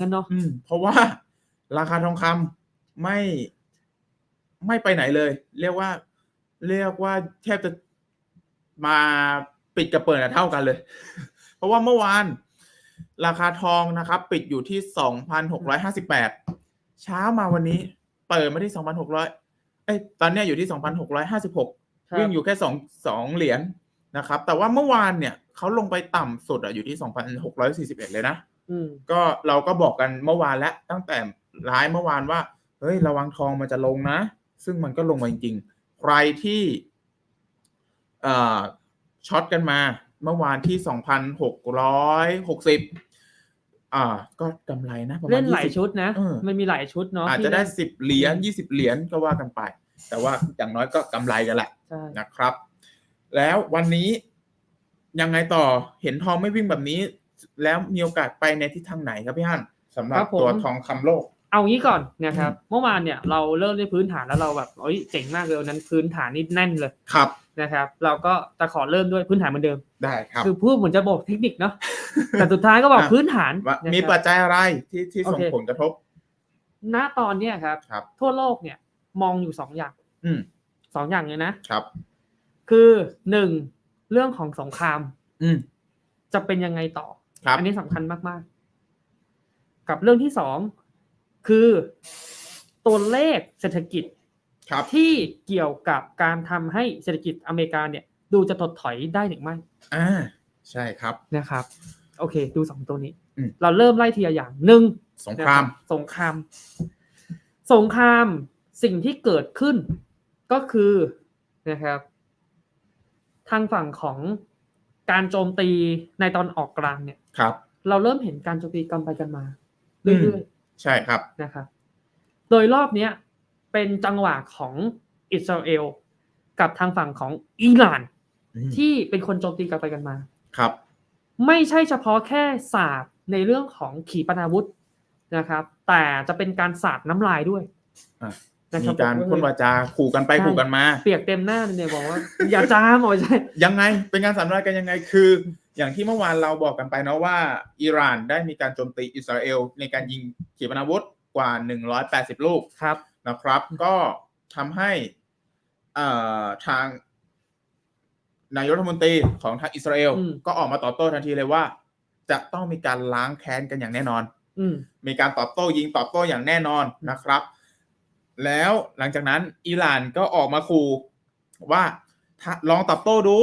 งั้นเนาะอืมเพราะว่าราคาทองคำไม่ไม่ไปไหนเลย เรียกว่า เรียกว่าแทบจะมาปิดกับเปิดอะเท่ากันเลย เพราะว่าเมื่อวาน ราคาทองนะครับ ปิดอยู่ที่สองพันหกร้อยห้าสิบแปดเช้ามาวันนี้ เปิดมาที่สองพันหกร้อยเอ้ยตอนเนี้ยอยู่ที่สองพันหกร้อยห้าสิบหกครับวิ่งอยู่แค่สองสองเหรียญนะครับ แต่ว่าเมื่อวานเนี่ยเขาลงไปต่ำสุดอะอยู่ที่สองพันหกร้อยสี่สิบเอ็ดเลยนะอืม ก็เราก็บอกกันเมื่อวานแล้วตั้งแต่ร้ายเมื่อวานว่า เฮ้ยระวังทองมันจะลงนะ ซึ่งมันก็ลงมาจริงๆ ใครที่เอ่อช็อตกันมา เมื่อวานที่สองพันหกร้อยหกสิบอ่า ก็กำไรนะประมาณเล่นหลาย20ชุดนะเออมันมีหลายชุดเนาะอาจที่จะได้เล่นสิบเหรียญยี่สิบเหรียญก็ว่ากันไป แต่ว่าอย่างน้อยก็กำไรกันแหละใช่นะครับ แล้ววันนี้ยังไงต่อเห็นทองไม่วิ่งแบบนี้ แล้วมีโอกาสไปในทิศทางไหนครับพี่ฮั่นสำหรับตัวทองคำโลก เอางี้ก่อนนะครับ เมื่อวานเนี่ยเราเริ่มด้วยพื้นฐานแล้วเราแบบเอ้ยเจ๋งมากเลยวันนั้นพื้นฐานนี่แน่นเลยครับ นะครับ เราก็จะขอเริ่มด้วยพื้นฐานเหมือนเดิม ได้ครับ คือพูดเหมือนจะบอกเทคนิคเนาะ แต่สุดท้ายก็บอกอะ พื้นฐานว่านะครับมีปัจจัยอะไรที่ที่ส่งโอเค ผลกระทบณตอนเนี้ยครับ ครับ ทั่วโลกเนี่ยมองอยู่สองอย่างอืมสองอย่างเลยนะ ครับ คือหนึ่งเรื่องของสงครามอืมจะเป็นยังไงต่อครับ อันี้สำคัญมากๆ กับเรื่องที่สองคือตัวเลขเศรษฐกิจครับที่เกี่ยวกับการทำให้เศรษฐกิจอเมริกาเนี่ย ดูจะถดถอยได้หรือไม่อ่าใช่ครับนะครับ โอเค ดูสองตัวนี้อืมเราเริ่มไล่ทีละอย่างหนึ่งสงครามนะบสงคราม สงครามสิ่งที่เกิดขึ้นก็คือนะครับ ทางฝั่งของการโจมตีในตอนออกกลางเนี่ย ครับ เราเริ่มเห็นการโจมตีกันไปกันมาอืมเรื่อยใช่ครับๆนะครับ โดยรอบเนี้ยเป็นจังหวะของอิสราเอลกับทางฝั่งของอิหร่านอืมที่เป็นคนโจมตีกันไปกันมาครับ ไม่ใช่เฉพาะแค่ศาสตร์ในเรื่องของขีปนาวุธนะครับ แต่จะเป็นการสาดน้ำลายด้วยอะนะค มีบการพ่นวาจาขู่กันไปใช่ขู่กันมา เปียกเต็มหน้าเลยเนี่ยบอกว่า อย่าจ้ามเอาใช่ยังไง เป็นการสัมภาษณ์กันยังไงคือ อย่างที่เมื่อวานเราบอกกันไปเนาะว่า อิหร่านได้มีการโจมตีอิสราเอล ในการยิงขีปนาวุธกว่า 180 ลูกครับนะครับ ก็ทำให้เอ่อทางนายกรัฐมนตรีของทางอิสราเอลอืมก็ออกมาตอบโต้ทันทีเลยว่า จะต้องมีการล้างแค้นกันอย่างแน่นอนอืมมีการตอบโต้ยิงตอบโต้อย่างแน่นอนนะครับ แล้วหลังจากนั้นอิหร่านก็ออกมาขู่ว่าถ้าลองตอบโต้ดู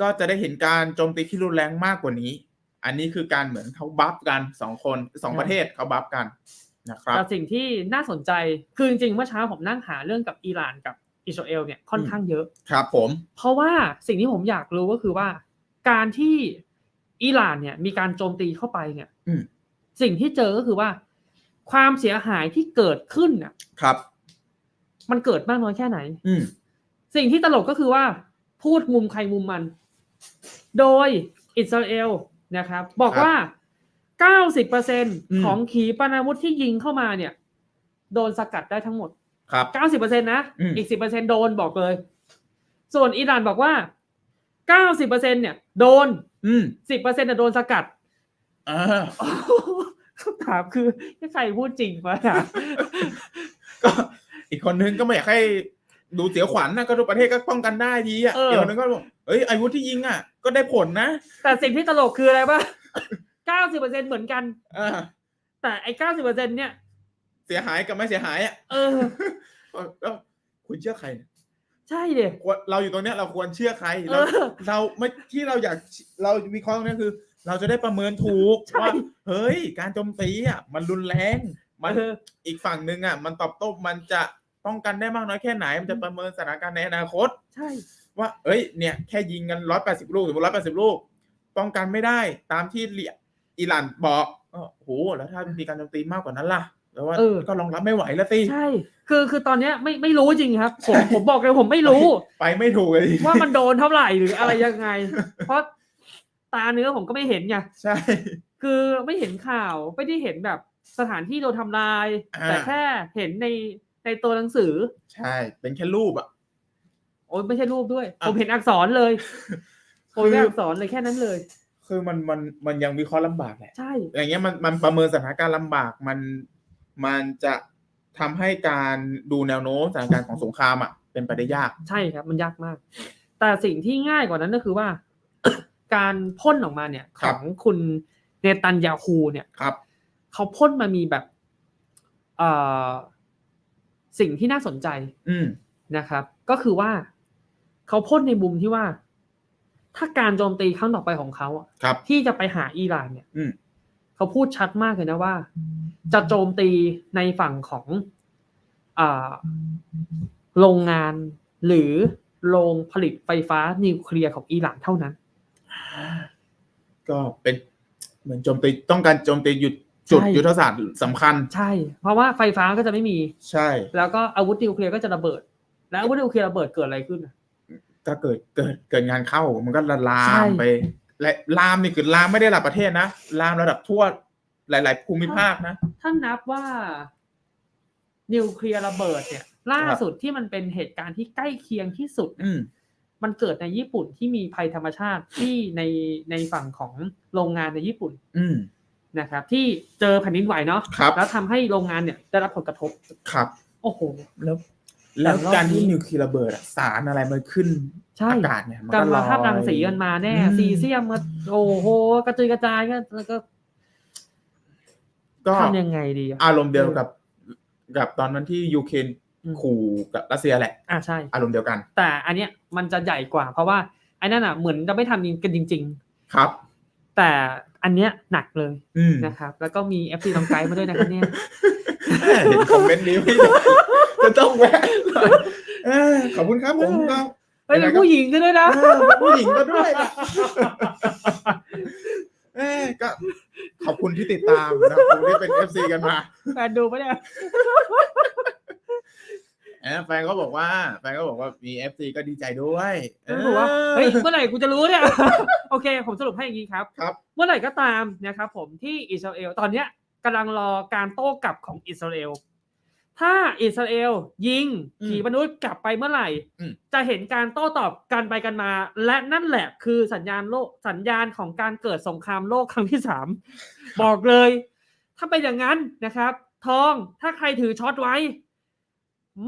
ก็จะได้เห็นการโจมตีที่รุนแรงมากกว่านี้ อันนี้คือการเหมือนเขาบัฟกันสองคนสองครับประเทศเขาบัฟกันนะครับแต่สิ่งที่น่าสนใจคือจริงๆเมื่อเช้าผมนั่งหาเรื่องกับอิหร่านกับอิสราเอลเนี่ยค่อนข้างเยอะครับผม เพราะว่าสิ่งที่ผมอยากรู้ก็คือว่า การที่อิหร่านเนี่ยมีการโจมตีเข้าไปเนี่ยอืมสิ่งที่เจอก็คือว่า ความเสียหายที่เกิดขึ้นน่ะครับ มันเกิดมากน้อยแค่ไหน อืมสิ่งที่ตลกก็คือว่า พูดมุมใครมุมมัน โดยอิสราเอลนะครับ บอกว่า90%ของขีปนาวุธที่ยิงเข้ามาเนี่ย โดนสกัดได้ทั้งหมด ครับ 90%นะอืมอีก10%โดนบอกเลย ส่วนอิหร่านบอกว่า 90%เนี่ยโดน อืม10%น่ะโดนสกัดอ่าคำถามคือใครพูดจริงปะนะก็ อีกคนนึงก็ไม่อยากให้ดูเสียขวัญนะก็ทุกประเทศก็ป้องกันได้ดีอะเออ อีกคนนึงก็บอกเอ้ยอาวุธที่ยิงอะ ก็ได้ผลนะแต่สิ่งที่ตลกคืออะไรปะ90%เหมือนกัน อ่าแต่ไอ้ 90%เนี่ย เสียหายกับไม่เสียหายอะเออ แล้วคุณเชื่อใครเนี่ยใช่เด็ควรเราอยู่ตรงเนี้ยเราควรเชื่อใครเอเรา อ เราไม่ที่เราอยากเราวิเคราะห์ตรงนี้คือ เราจะได้ประเมินถูกใช่ ว่าเฮ้ย การโจมตีอะมันรุนแรง มันเอออีกฝั่งหนึ่งอะ มันตอบโต้มันจะ ป้องกันได้มากน้อยแค่ไหน มันจะประเมินสถานการณ์ในอนาคต ใช่ ว่า เอ้ย เนี่ย แค่ยิงกันร้อยแปดสิบลูกหรือร้อยแปดสิบลูก ป้องกันไม่ได้ตามที่เลียอิหร่านบอกก็โอ้โห แล้วถ้ามีการโจมตีมากกว่านั้นล่ะแล้วว่าเออก็รองรับไม่ไหวแล้วสิใช่ คือคือตอนเนี้ยไม่ไม่รู้จริงครับ ผมใช่ผมบอกเลยผมไม่รู้ ไปไม่ถูกเลยว่ามันโดนเท่าไหร่หรืออะไรยังไง เพราะตาเนื้อผมก็ไม่เห็นไงใช่ คือไม่เห็นข่าวไม่ได้เห็นแบบสถานที่โดนทำลายอ่าแต่แค่เห็นใน ในตัวหนังสือ ใช่ เป็นแค่รูปอะ โอ้ยไม่ใช่รูปด้วย อะ ผมเห็นอักษรเลย ผมคือเห็นอักษรเลยแค่นั้นเลย คือมันมันมันยังวิเคราะห์ลำบากแหละ ใช่ อย่างเงี้ยมันมันประเมินสถานการณ์ลำบากมันมันจะทำให้การดูแนวโน้มสถานการณ์ของสงครามอะเป็นไปได้ยาก ใช่ครับ มันยากมาก แต่สิ่งที่ง่ายกว่านั้นก็คือว่า การพ่นออกมาเนี่ยคขรัอบ งคุณเนตันยาฮูเนี่ย ครับ เขาพ่นมามีแบบเอ่อ สิ่งที่น่าสนใจ อืมนะครับ ก็คือว่าเขาพ่นในมุมที่ว่า ถ้าการโจมตีครั้งต่อไปของเขาอะครับที่จะไปหาอิหร่านเนี่ยอืมเขาพูดชัดมากเลยนะว่า จะโจมตีในฝั่งของอ่าโรงงานหรือโรงผลิตไฟฟ้านิวเคลียร์ของอิหร่านเท่านั้น ก็เป็นเหมือนโจมตีต้องการโจมตีหยุด จุดใช่ยุทธศาสตร์สำคัญ ใช่ เพราะว่าไฟฟ้าก็จะไม่มีใช่ แล้วก็อาวุธนิวเคลียร์ก็จะระเบิด แล้วอาวุธนิวเคลียร์ระเบิดเกิดอะไรขึ้นอะถ้าเกิดเกิดเกิดงานเข้ามันก็ละลาใช่มไป และลามนี่คือลามไม่ได้ระดับประเทศนะลามระดับทั่วหลาย ๆ ภูมิภาคนะถ้านับว่า นิวเคลียร์ระเบิดเนี่ย ล่าครับสุดที่มันเป็นเหตุการณ์ที่ใกล้เคียงที่สุดอืมมันเกิดในญี่ปุ่นที่มีภัยธรรมชาติที่ในในฝั่งของโรงงานในญี่ปุ่น อืม นะครับ ที่เจอแผ่นดินไหวเนาะครับ แล้วทำให้โรงงานเนี่ยได้รับผลกระทบ ครับ โอ้โห แล้วแล้วแต่รอบการที่นี้นิวเคลียร์ระเบิดอะสารอะไรมันขึ้นใช่ อากาศเนี่ยมันกาก็รลมาอย ภาพรังสีมันมาแน่ อืม ซีเซียมมาโอ้โห กระจุยกระจายก็แล้วก็ก็ทำยังไงดีอะ อารมณ์เดียวกับ กับตอนนั้นที่ยูเครนอืม ขู่กับรัสเซียแหละ อ่าใช่ อารมณ์เดียวกันแต่อันเนี้ยมันจะใหญ่กว่าเพราะว่าไอ้นั่นอะเหมือนจะไม่ทำกันจริง ครับ ๆ แต่อันเนี้ยหนักเลยอืมนะครับ แล้วก็มี FC น้องไกด์มาด้วยนะครับเนี่ยเห็นคอมเมนต์นี้ไม่ได้จะต้องแวะหน่อยเออขอบคุณครับผมก็เฮ้ยเป็นผู้หญิงกันด้วยนะเออผู้หญิงก็ด้วยนะเออก็ขอบคุณที่ติดตามนะผมที่เป็นเอฟซีกันมาแฟนดูปะเนี่ย เออแฟนก็บอกว่า แฟนก็บอกว่ามีเอฟซีก็ดีใจด้วยเออบอกว่าเฮ้ยเมื่อไหร่กูจะรู้เนี่ย โอเค ผมสรุปให้อย่างนี้ครับ ครับ เมื่อไหร่ก็ตามนะครับผมที่อิสราเอลตอนเนี้ยกำลังรอการโต้กลับของอิสราเอล ถ้าอิสราเอลยิงอืมขีปนาวุธกลับไปเมื่อไหร่ อืม จะเห็นการโต้ตอบกันไปกันมา และนั่นแหละคือสัญญาณโลกสัญญาณของการเกิดสงครามโลกครั้งที่สามบอกเลย ถ้าเป็นอย่างนั้นนะครับ ทองถ้าใครถือช็อตไว้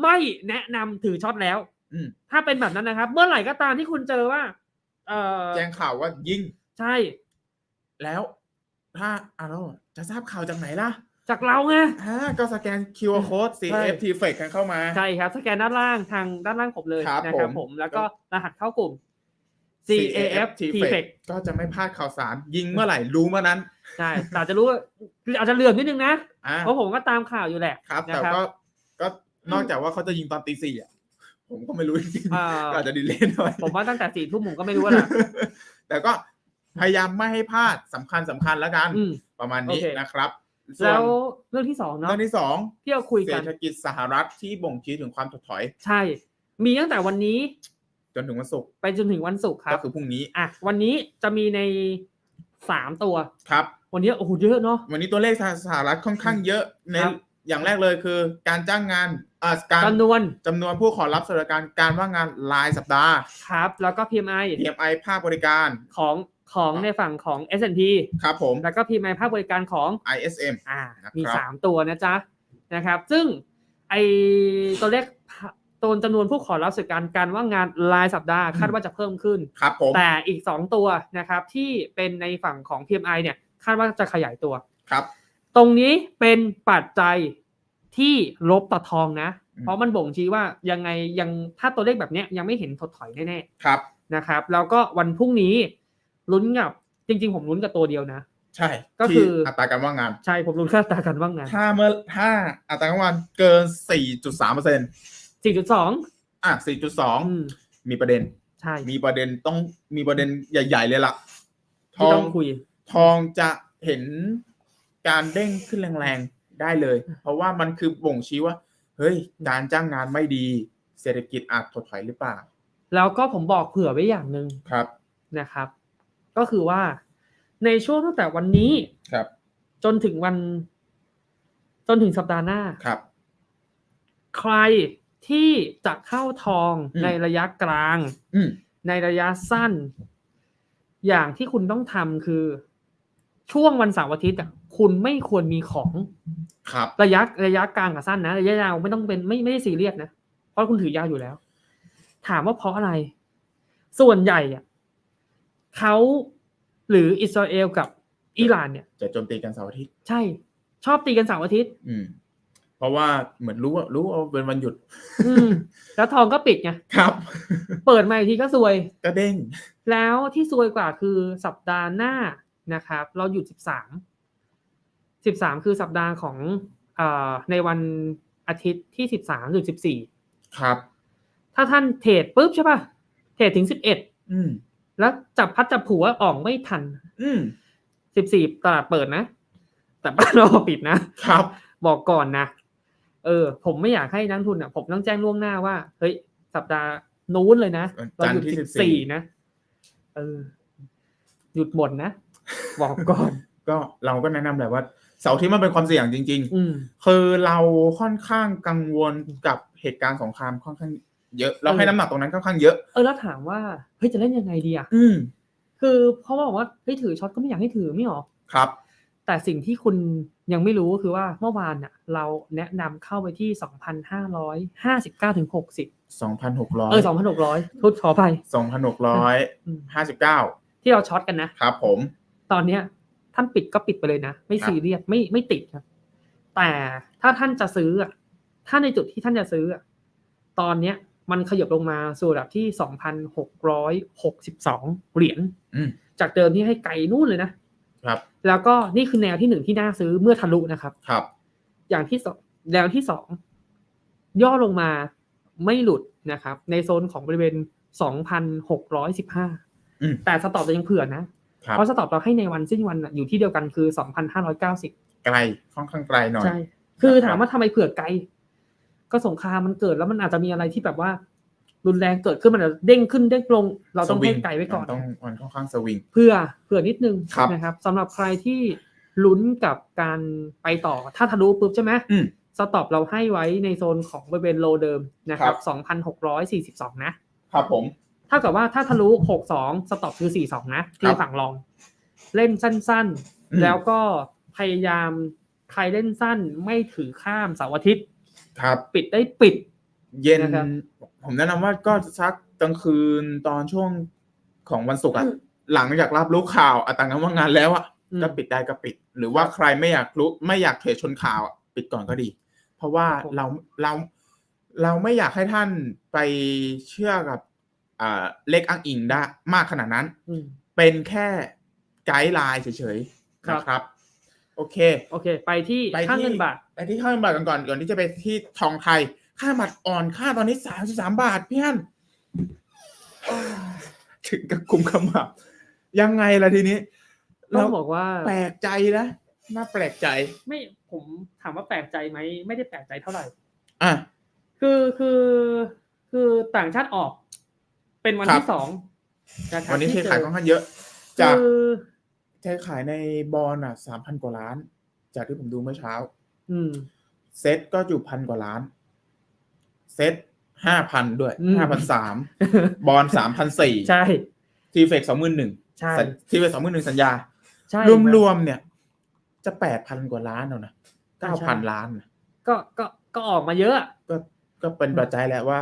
ไม่แนะนำถือช็อตแล้ว อืมถ้าเป็นแบบนั้นนะครับ เมื่อไหร่ก็ตามที่คุณเจอว่า เออแจ้งข่าวว่ายิงใช่ แล้ว ถ้าอะแล้วจะทราบข่าวจากไหนล่ะจากเราไง อ่าก็สแกน QR code ใช่ CFT Fake กันเข้ามา ใช่ครับ สแกนด้านล่างทางด้านล่างผมเลยครับนะครับผม ผมแล้วก็รหัสเข้ากลุ่ม CAF T f e c ก็จะไม่พลาดข่าวสาร ยิงเมื่อไหร่รู้เมื่อนั้น ใช่แต่อาจจะรู้ว่าอาจจะเหลื่อมนิดนึงนะ อ่าเพราะผมก็ตามข่าวอยู่แหละครับ นะแต่ครับ ก็ก็ นอกจากว่าเขาจะยิงตอนตีสี่อะ ผมก็ไม่รู้จริงอ่าๆก็อาจจะดีเลย์หน่อยผมว่าตั้งแต่สี่ทุ่มผมก็ไม่รู้ว่าแหละแต่ก็พยายามไม่ให้พลาดสำคัญสำคัญแล้วกันอืมประมาณนี้โอเคนะครับส่แล้ววเรื่องที่สองเนาะเรื่องที่สองที่เราคุยเศกัรนษฐกิจสหรัฐที่บ่งชี้ถึงความถดถอย ใช่ มีตั้งแต่วันนี้ จนถึงวันศุกร์ไปจนถึงวันศุกร์ครัก็บคือพรุ่งนี้อะวันนี้จะมีในสามตัวครับ วันนี้โอ้โหเยอะเนาะวันนี้ตัวเลขสหรัฐค่อนข้างเยอะในครับ อย่างแรกเลยคือ การจ้างงานอ่าการจำนวนจำนวนผู้ขอรับสวัสดิการการว่างงานรายสัปดาห์ ครับ แล้วก็ PMI PMI ภาคบริการของของในฝั่งของ S&P ครับผม แล้วก็ PMI ภาคบริการของ ISM อ่านะครับมีสามตัวนะจ๊ะนะครับ ซึ่งไอตัวเลขตัวจำนวนผู้ขอรับสิทธิการการว่างงานรายสัปดาห์คาดว่าจะเพิ่มขึ้นครับผมแต่อีกสองตัวนะครับที่เป็นในฝั่งของ PMI เนี่ยคาดว่าจะขยายตัวครับ ตรงนี้เป็นปัจจัยที่ลบต่อทองนะอืมเพราะมันบ่งชี้ว่ายังไงยังถ้าตัวเลขแบบเนี้ยยังไม่เห็นถดถอยแน่ครับๆนะครับ แล้วก็วันพรุ่งนี้ลุ้นกับจริง ๆ ผมลุ้นกับตัวเดียวนะ ใช่ ก็คือที่อัตราการว่างงาน ใช่ผมลุ้นค่าตราการว่างงาน ถ้าเมื่อถ้าอัตราการว่างงานเกิน 4.3เปอร์เซ็นต์4.2อะอืม4.2 มีประเด็น ใช่ มีประเด็นต้องมีประเด็นใหญ่ ๆ เลยล่ะทที่อต้งองคุย ทองจะเห็น การเด้งขึ้นแรงๆได้เลย เพราะว่ามันคือบ่งชี้ว่า เฮ้ยการจ้างงานไม่ดี เศรษฐกิจอาจถดถอยหรือเปล่า แล้วก็ผมบอกเผื่อไว้อย่างหนึ่งครับนะครับ ก็คือว่าในช่วงตั้งแต่วันนี้ครับ จนถึงวัน จนถึงสัปดาห์หน้าครับ ใครที่จะเข้าทองอืมในระยะกลางอืมในระยะสั้น อย่างที่คุณต้องทำคือ ช่วงวันเสาร์อาทิตย์อะ คุณไม่ควรมีของครับระยะระยะกลางกับสั้นนะระยะยาวไม่ต้องเป็นไม่ไม่ได้ซีเรียสนะเพราะคุณถือยาวอยู่แล้ว ถามว่าเพราะอะไร ส่วนใหญ่อะเขาหรืออิสราเอลกับอิหร่านเนี่ย จะโจมตีกันเสาร์อาทิตย์ใช่ ชอบตีกันเสาร์อาทิตย์ อืม เพราะว่าเหมือนรู้ว่ารู้ว่าเป็นวันหยุด อืม แล้วทองก็ปิดไงครับ เปิดมาอีกทีก็ซวย ก็เด้ง แล้วที่ซวยกว่าคือสัปดาห์หน้านะครับ เราหยุดสิบสาม สิบสามคือสัปดาห์ของเอ่อในวันอาทิตย์ที่สิบสามหรือสิบสี่ครับ ถ้าท่านเทรดปุ๊บใช่ป่ะเทรดถึงสิบเอ็ดอืมแล้วจับพัดจับผูว่าออกไม่ทันอืมสิบสี่ตลาดเปิดนะ แต่บ้านเราปิดนะครับ บอกก่อนนะเออ ผมไม่อยากให้นักลงทุนอะ ผมต้องแจ้งล่วงหน้าว่า เฮ้ย สัปดาห์นู้นเลยนะเราจันหทยุดร์ที่สิสิบบสี่สี่นะเออหยุดหมดนะ บอกก่อน ก็เราก็แนะนำแหละว่า เสาร์อาที่มันเป็นความเสี่ยงจริงอืมๆคือเราค่อนข้างกังวลกับเหตุการณ์สงครามค่อนข้างเยอะ เราให้น้ำหนักตรงนั้นค่อนข้างเยอะ เออแล้วถามว่าเฮ้ยจะเล่นยังไงดีอะอืมคือเพราะว่าบอกว่าเฮ้ยถือช็อตก็ไม่อยากให้ถือไม่หรอ ครับ แต่สิ่งที่คุณยังไม่รู้ก็คือว่าเมื่อวานน่ะเราแนะนำเข้าไปที่สองพันห้าร้อยห้าสิบเก้าถึงหกสิบสองพันหกร้อยเออสองพันหกร้อยทุดขอไป สองพันหกร้อยอืม ห้าสิบเก้าที่เราช็อตกันนะ ครับผม ตอนเนี้ย ท่านปิดก็ปิดไปเลยนะ ไม่ครับซีเรียสไม่ไม่ติดครับ แต่ถ้าท่านจะซื้ออะถ้าในจุดที่ท่านจะซื้ออะตอนเนี้ย มันขยับลงมาสู่ระดับที่สองพันหกร้อยหกสิบสองเหรียญอืมจากเดิมที่ให้ไกลนู่นเลยนะครับ แล้วก็นี่คือแนวที่หนึ่งที่น่าซื้อเมื่อทะลุนะครับ ครับ อย่างที่สองแนวที่สองย่อลงมาไม่หลุดนะครับ ในโซนของบริเวณสองพันหกร้อยสิบห้าอืมแต่สต็อปเรายังเผื่อนะครับ เพราะสต็อปเราให้ในวันสิ้นวันน่ะอยู่ที่เดียวกันคือสองพันห้าร้อยเก้าสิบไกลค่อนข้างไกลหน่อยใช่คือครับถามว่าทำไมเผื่อไกล ก็สงครามมันเกิดแล้วมันอาจจะมีอะไรที่แบบว่า รุนแรงเกิดขึ้นมันอาจจะเด้งขึ้นเด้งลง เราต้องให้ไกลไว้ก่อนมัต้องมันค่อนข้างสวิงเพื่อเผื่อนิดนึงครับนะครับสำหรับใครที่ลุ้นกับการไปต่อถ้าทะลุปุ๊บใช่ไหมอืมสต็อปเราให้ไว้ในโซนของบริเวณโลเดิมนะครัครับบ2,642 นะ ครับผม เท่ากับว่าถ้าทะลุ62สต็อปคือ42นะที่ฝั่งรอง เล่นสั้นอืมๆแล้วก็พยายามใครเล่นสั้นไม่ถือข้ามเสาร์อาทิตย์ ครับ ปิดได้ปิด เย็น นะครับ ผมแนะนำว่าก็สักกลางคืนตอนช่วงของวันศุกร์อะอืมหลังจากรับรู้ข่าวอัตงานว่างงานแล้วอะอืม ก็ปิดได้ก็ปิด หรือว่าใครไม่อยากรู้ไม่อยากเทรดชนข่าวอะปิดก่อนก็ดี เพราะว่าครับผม เราเราเราไม่อยากให้ท่านไปเชื่อกับอ่า เลขอ้างอิงได้มากขนาดนั้นอืมเป็นแค่ไกด์ไลน์เฉยๆครับนะครับ โอเค โอเค ไปที่ไปค่าที่เงินบาท ไปที่ค่าเงินบาทกันก่อนก่อนที่จะไปที่ทองไทย ค่าบาทอ่อนค่าตอนนี้สามสิบสามบาทพี่ฮันถึงกับคุมขมับยังไงล่ะทีนี้ต้เราองบอกว่าแปลกใจนะน่าแปลกใจ ไม่ผมถามว่าแปลกใจไหมไม่ได้แปลกใจเท่าไหร่ อะคือคือคือต่างชาติออก เป็นวันครับที่สองนะครับวันนี้เทที่ขายเจค่อนข้างเยอะ จากคือเทขายในบอลอะสามพันกว่าล้าน จากที่ผมดูเมื่อเช้า อืมเซ็ตก็อยู่พันกว่าล้าน เซ็ตห้าพันด้วยอืมห้าพันสามบอลสามพันสี่ใช่ทีเฟกสองหมื่นหนึ่งใช่ทีเฟกสองหมื่นหนึ่งสัญญา ใช่รวมๆเนี่ย จะแปดพันกว่าล้านแล้วนะเก้าพันล้านนะก็ก็ก็ออกมาเยอะ ก็ก็เป็นปัจจัยแหละว่า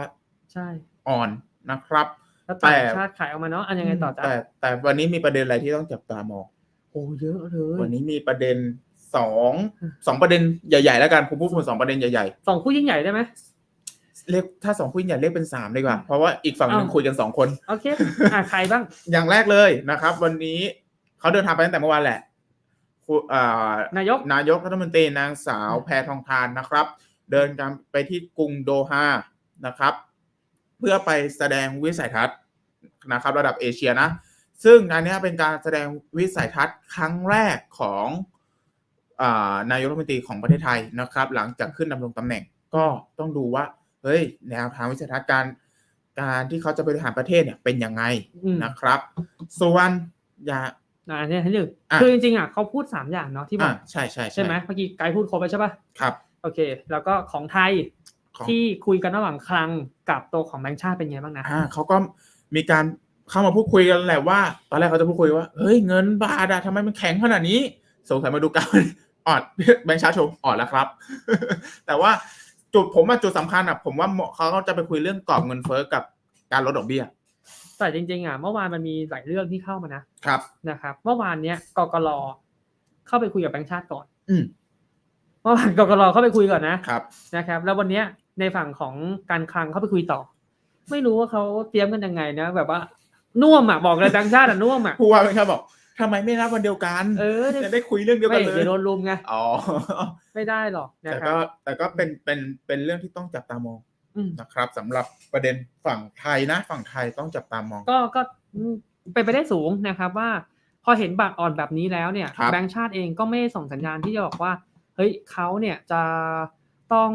ใช่ อ่อนนะครับ แล้วต่างแต่ชาติขายออกมาเนาะอันยังไงต่อจ้ะแต่แต่วันนี้มีประเด็นอะไรที่ต้องจับตามองโอ้เยอะเลยวันนี้มีประเด็นสองอืมสองประเด็นใหญ่ๆแล้วกันผมพูดเป็นสองประเด็นใหญ่สองคู่ยิ่งใหญ่ได้ไหมๆเรียกถ้าสองคู่ใหญ่เรียกเป็นสามดีกว่า เพราะว่าอีกฝั่งหนึ่งอ้าวคุยกันสองคนโอเคอะใครบ้าง อย่างแรกเลยนะครับ วันนี้เขาเดินทางไปตั้งแต่เมื่อวานแหละคุณอ่านายกนายกรัฐมนตรีนางสาวแพทองทานนะครับ เดินทางไปที่กรุงโดฮานะครับ เพื่อไปแสดงวิสัยทัศน์นะครับระดับเอเชียนะ ซึ่งงานนี้เป็นการแสดงวิสัยทัศน์ครั้งแรกของอานายกรัฐมนตรีของประเทศไทยนะครับ หลังจากขึ้นดำรงตำแหน่งก็ต้องดูว่าเฮ้ยแนวทางวิสัยทัศน์การการที่เขาจะบริหารประเทศเนี่ยเป็นยังไงอืมนะครับ ส่วนอย่าอ่าเนี่ยให้หนึ่งอะคือจริงๆอะเขาพูดสามอย่างเนาะที่บออ่ากใช่ใช่ใช่ไหมเมื่อกี้ไกด์พูดครบไปใช่ป่ะครับ โอเค แล้วก็ของไทยของ ที่คุยกันระหว่างคลังกับตัวของแบงค์ชาติเป็นไงบ้างนะอ่าเขาก็มีการเข้ามาพูดคุยกันแหละว่า ตอนแรกเขาจะพูดคุยว่าเฮ้ยเงินบาทอะทำไมมันแข็งขนาดนี้ สงสัยมาดูการออดแบงค์ชาร์จโชว์ออดแล้วครับ แต่ว่าจุดผมว่าจุดสำคัญอะผมว่าเขาจะไปคุยเรื่องกรอบเงินเฟ้อกับการลดดอกเบี้ย แต่จริง ๆอะเมื่อวานมันมีหลายเรื่องที่เข้ามานะครับนะครับเมื่อวานเนี้ยกกรเข้าไปคุยกับแบงค์ชาติก่อน อืมเมื่อวานกกรเข้าไปคุยก่อนนะครับนะครับ แล้ววันเนี้ย ในฝั่งของการคลังเข้าไปคุยต่อ ไม่รู้ว่าเขาเตรียมกันยังไงนะ แบบว่าน่วมอะบอกเลยแบงค์ชาติอะน่วมอะผู้ว่าเป็นครับบอกทำไมไม่รับวันเดียวกันเออจะได้คุยเรื่องเดียวกัไม่นเลยเดี๋ยวโดนลุมไงอ๋อไม่ได้หรอกนะแต่ครัก็บแต่ก็เป็นเป็นเป็นเรื่องที่ต้องจับตามองอืมนะครับสำหรับประเด็นฝั่งไทยนะ ฝั่งไทยต้องจับตามอง ก็ก็อืมเป็นไปได้สูงนะครับว่า พอเห็นบาทอ่อนแบบนี้แล้วเนี่ยครับแบงก์ชาติเองก็ไม่ได้ส่งสัญญาณที่จะบอกว่า เฮ้ยเขาเนี่ยจะต้อง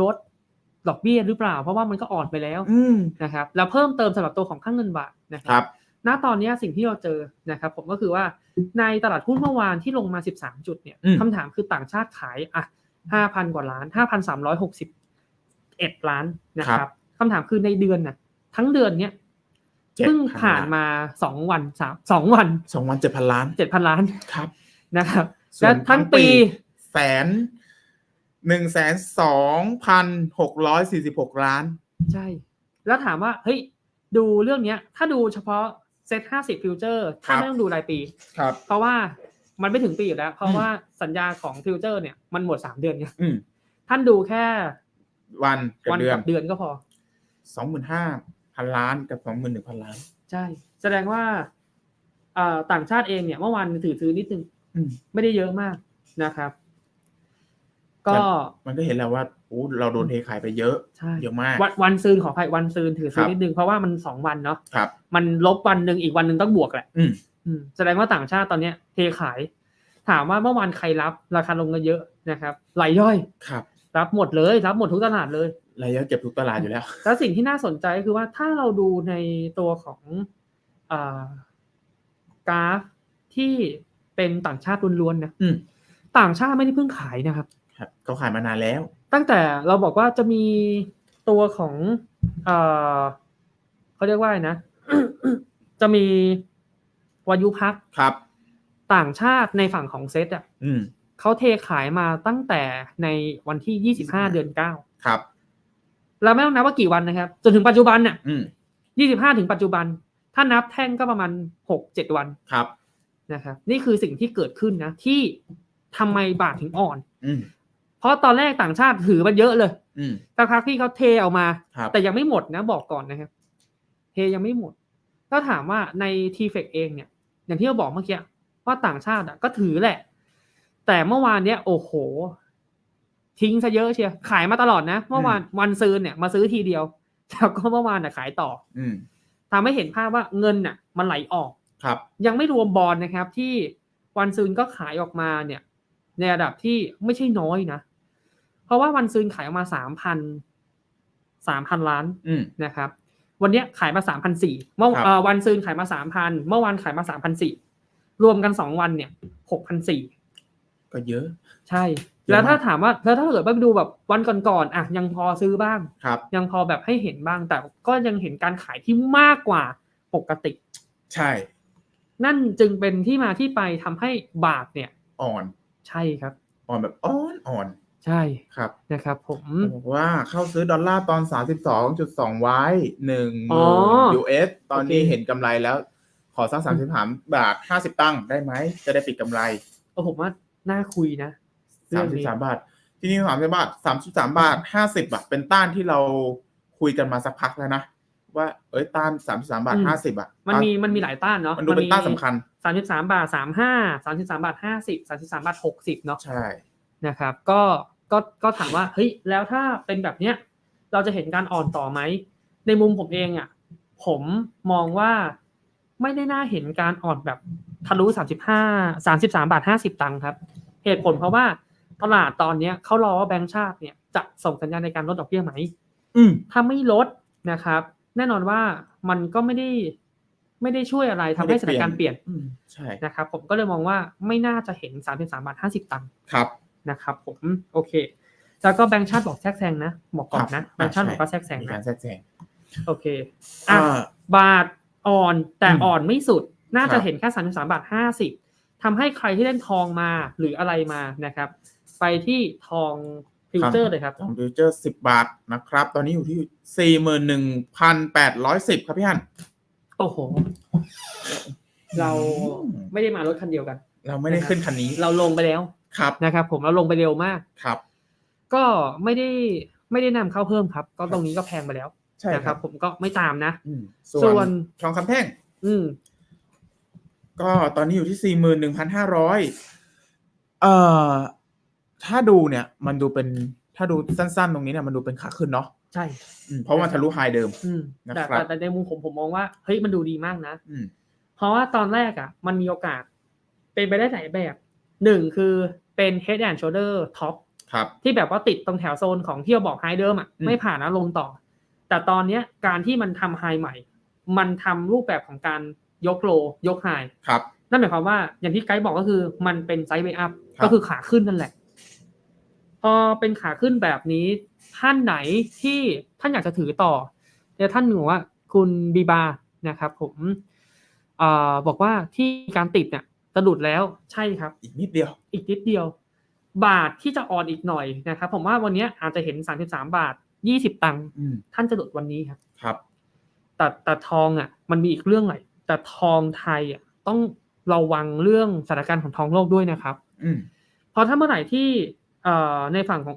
ลด ดอกเบี้ยหรือเปล่า เพราะว่ามันก็อ่อนไปแล้วอืมนะครับแล้วเพิ่มเติมสำหรับตัวของค่างเงินบาทนะคครับรับณตอนนี้สิ่งที่เราเจอนะครับผมก็คือว่าในตลาดหุ้นเมื่อวานที่ลงมา 13 จุดเนี่ยอืมคำถามคือต่างชาติขายอะ5,000 กว่าล้าน 5,361 ล้านนะครับคำถามคือในเดือนน่ะทั้งเดือนเนี้ยเจ็ดเพิ่งพัผ่านล้มาสองวันสามสองวันสองวันเจ็ดพันล้านเจ็ดพันล้านครับนะครับส่วและนทั้งปีแสน หนึ่งแสนสองพันหกร้อยสี่สิบหกล้าน ใช่ แล้วถามว่า เฮ้ย ดูเรื่องเนี้ย ถ้าดูเฉพาะเซ็ตห้าสิบฟิวเจอร์ถ้าครับไม่ต้องดูรายปี ครับ เพราะว่ามันไม่ถึงปีอยู่แล้ว เพอืราะมว่าสัญญาของฟิวเจอร์เนี่ยมันหมดสามเดือนไงอืมท่านดูแค่วันกับวันเดือนกับเดือนก็พอสองหมื่นห้าพันล้านกับสองหมื่นหนึ่งพันล้าน ใช่ แสดงว่าเอ่อต่างชาติเองเนี่ยเมื่อวานถือซื้อนิดนึงอืมไม่ได้เยอะมากนะครับ ก็มันก็เห็นแล้วว่าโอ้เราโดนเทขายไปเยอะใช่เยอะมากวันวันซืนขออภัยวันซืนถือซื้คอรับนิดนึงเพราะว่ามันสองวันเนาะครับมันลบวันหนึ่งอีกวันหนึ่งต้องบวกแหละอืมอืมแสดงว่าต่างชาติตอนเนี้ย เทขาย ถามว่าเมื่อวานใครรับราคาลงกันเยอะนะครับรายย่อยครับ รับหมดเลยรับหมดทุกตลาดเลยรายย่อยเก็บทุกตลาดอยู่แล้ว แล้วสิ่งที่น่าสนใจก็คือว่าถ้าเราดูในตัวของอากราฟที่เป็นต่างชาติล้วนๆนะอืมต่างชาติไม่ได้เพิ่งขายนะครับ ครับเขาขายมานานแล้ว ตั้งแต่เราบอกว่าจะมีตัวของเอ่อเขาเรียกว่าอะไรนะ จะมีวายุพักครับ ต่างชาติในฝั่งของเซตอะอืมเขาเทขายมาตั้งแต่ในวันที่25เดือนครับ9แล้วไม่ต้องนับว่ากี่วันนะครับ จนถึงปัจจุบันน่ะอืม25ถึงปัจจุบัน ถ้านับแท่งก็ประมาณ6-7วันครับนะครับ นี่คือสิ่งที่เกิดขึ้นนะ ที่ทำไมบาทถึงอ่อน อืม เพราะตอนแรกต่างชาติถือมันเยอะเลยอืม สักพักพี่เขาเทออกมา ครับ แต่ยังไม่หมดนะบอกก่อนนะครับ เทยังไม่หมด ก็ถามว่าในทีเฟกเองเนี่ย อย่างที่เราบอกเมื่อกี้ว่าต่างชาติอะก็ถือแหละ แต่เมื่อวานเนี้ยโอ้โห ทิ้งซะเยอะเชียวขายมาตลอดนะ เมื่อวานวันซื้อเนี่ยมาซื้อทีเดียวแล้วก็เมื่อวานน่ะขายต่ออืม ทำให้เห็นภาพว่าเงินน่ะ มันไหลออก ครับ ยังไม่รวมบอลนะครับ ที่วันซืนก็ขายออกมาเนี่ย ในระดับที่ไม่ใช่น้อยนะเพ ราะว่าวันซืนขายออกมาสามพันสามพันล้านอืมนะครับ วันเนี้ยขายมาสามพันสี่เมื่อครับเอ่อวันซืนขายมาสามพันเมื่อวานขายมาสามพันสี่รวมกันสองวันเนี่ยหกพันสี่ก็เยอะ ใช่เยอะแล้วถ้ามากถามว่าแล้วถ้าเกิดว่าไปดูแบบวันก่อนๆอะยังพอซื้อบ้างครับ ยังพอแบบให้เห็นบ้าง แต่ก็ยังเห็นการขายที่มากกว่าปกติ ใช่ นั่นจึงเป็นที่มาที่ไปทำให้บาทเนี่ย อ่อน ใช่ครับ อ่อนแบบอ่อนอ่อน ใช่ครับนะครับ ผมบอกว่าเข้าซื้อดอลลาร์ตอนสามสิบสองจุดสองไว้หนึ่งหอ๋อมื่น US ตอนนี้โอเคเห็นกำไรแล้ว ขอสักสามสิบสามบาทห้าสิบตั้งได้ไหม จะได้ปิดกำไรเออผมว่าน่าคุยนะเรื่สาอมงสิบนี้สามบาท ที่นี่สามสิบบาทสามสิบสามบาทห้าสิบอะเป็นต้านที่เราคุยกันมาสักพักแล้วนะ ว่า เอ้ยต้านสามสิบสามบาทห้าสิบอะมันมีมันมีหลายต้านเนาะมันดูเป็นต้านสำคัญสามสิบสามบาทสามห้าสามสิบสามบาทห้าสิบสามสิบสามบาทหกสิบเนาะใช่นะครับ ก็ ก็ก็ถามว่าเฮ้ยแล้วถ้าเป็นแบบเนี้ยเราจะเห็นการอ่อนต่อไหม ในมุมผมเองอะผมมองว่าไม่ได้น่าเห็นการอ่อนแบบทะลุสามสิบห้าสามสิบสามบาทห้าสิบตังค์ครับ เหตุผลเพราะว่าตลาดตอนเนี้ยเขารอว่าแบงก์ชาติเนี่ยจะส่งสัญญาณในการลดดอกเบี้ยไหมอืมถ้าไม่ลดนะครับ แน่นอนว่ามันก็ไม่ได้ไม่ได้ช่วยอะไรทำให้สถานการณ์เปลี่ยนอืมใช่นะครับ ผมก็เลยมองว่าไม่น่าจะเห็นสามสิบสามบาทห้าสิบตังค์ครับ นะครับผมโอเค แล้วก็แบงก์ชาติบอกแทรกแซงนะบอกก่อนนะครับแบงก์ชาติใช่บอกว่าแทรกแซงมีนะการแทรกแซงโอเคอะอ่าบาทอ่อนแต่อืมอ่อนไม่สุดน่าครัจะบเห็นแค่สามสิบสามบาทห้าสิบทำให้ใครที่เล่นทองมาหรืออะไรมานะครับ ไปที่ทองฟิวเจอร์เลยครับทองฟิวเจอร์สิบบาทนะครับ ตอนนี้อยู่ที่สี่หมื่นหนึ่งพันแปดร้อยสิบครับพี่ฮันโอ้โห เราอืมไม่ได้มารถคันเดียวกัน เราไม่ได้ขึ้นคันนี้ เราลงไปแล้ว ครับนะครับ ผมเราลงไปเร็วมากครับ ก็ไม่ได้ไม่ได้นำเข้าเพิ่มครับ ก็ตรงนี้ก็แพงไปแล้วใช่นะคครัรับบผมก็ไม่ตามนะอืมส่ส่ววนนทองคำแท่ง อืม ก็ตอนนี้อยู่ที่สี่หมื่นหนึ่งพันห้าร้อยเอ่อถ้าดูเนี่ย มันดูเป็นถ้าดูสั้นๆ ตรงนี้เนี่ยมันดูเป็นขาขึ้นเนาะใช่อืมเพราะว่ามันทะลุไฮเดิมอืมนะแต่ครับแต่แต่ในมุมผมผมมองว่าเฮ้ยมันดูดีมากนะอืมเพราะว่าตอนแรกอะ มันมีโอกาส เป็นไปได้หลายแบบหนึ่งคือ เป็น head and shoulder top ครับ ที่แบบว่าติดตรงแถวโซนของที่เราบอกไฮเดิมอะอืมไม่ผ่านนะลงต่อ แต่ตอนเนี้ยการที่มันทำไฮใหม่ มันทำรูปแบบของการยกโลยกไฮครับ นั่นหมายความว่าอย่างที่ไกด์บอกก็คือมันเป็นไซด์เวอัพครับก็คือขาขึ้นนั่นแหละ พอเป็นขาขึ้นแบบนี้ ท่านไหนที่ท่านอยากจะถือต่อเดี๋ยวท่านบอกว่าคุณบีบานะครับ ผมเอ่อบอกว่าที่การติดเนี่ย สะดุดแล้วใช่ครับ อีกนิดเดียว อีกนิดเดียว บาทที่จะอ่อนอีกหน่อยนะครับ ผมว่าวันเนี้ยอาจจะเห็น 33 บาท 20 ตังค์อืมท่านจะหลุดวันนี้ครับ ครับ แต่แต่ทองอะ มันมีอีกเรื่องหน่อยแต่ทองไทยอะต้องระวังเรื่องสถานการณ์ของทองโลกด้วยนะครับ อืมเพราะถ้าเมื่อไหร่ที่เอ่อในฝั่งของ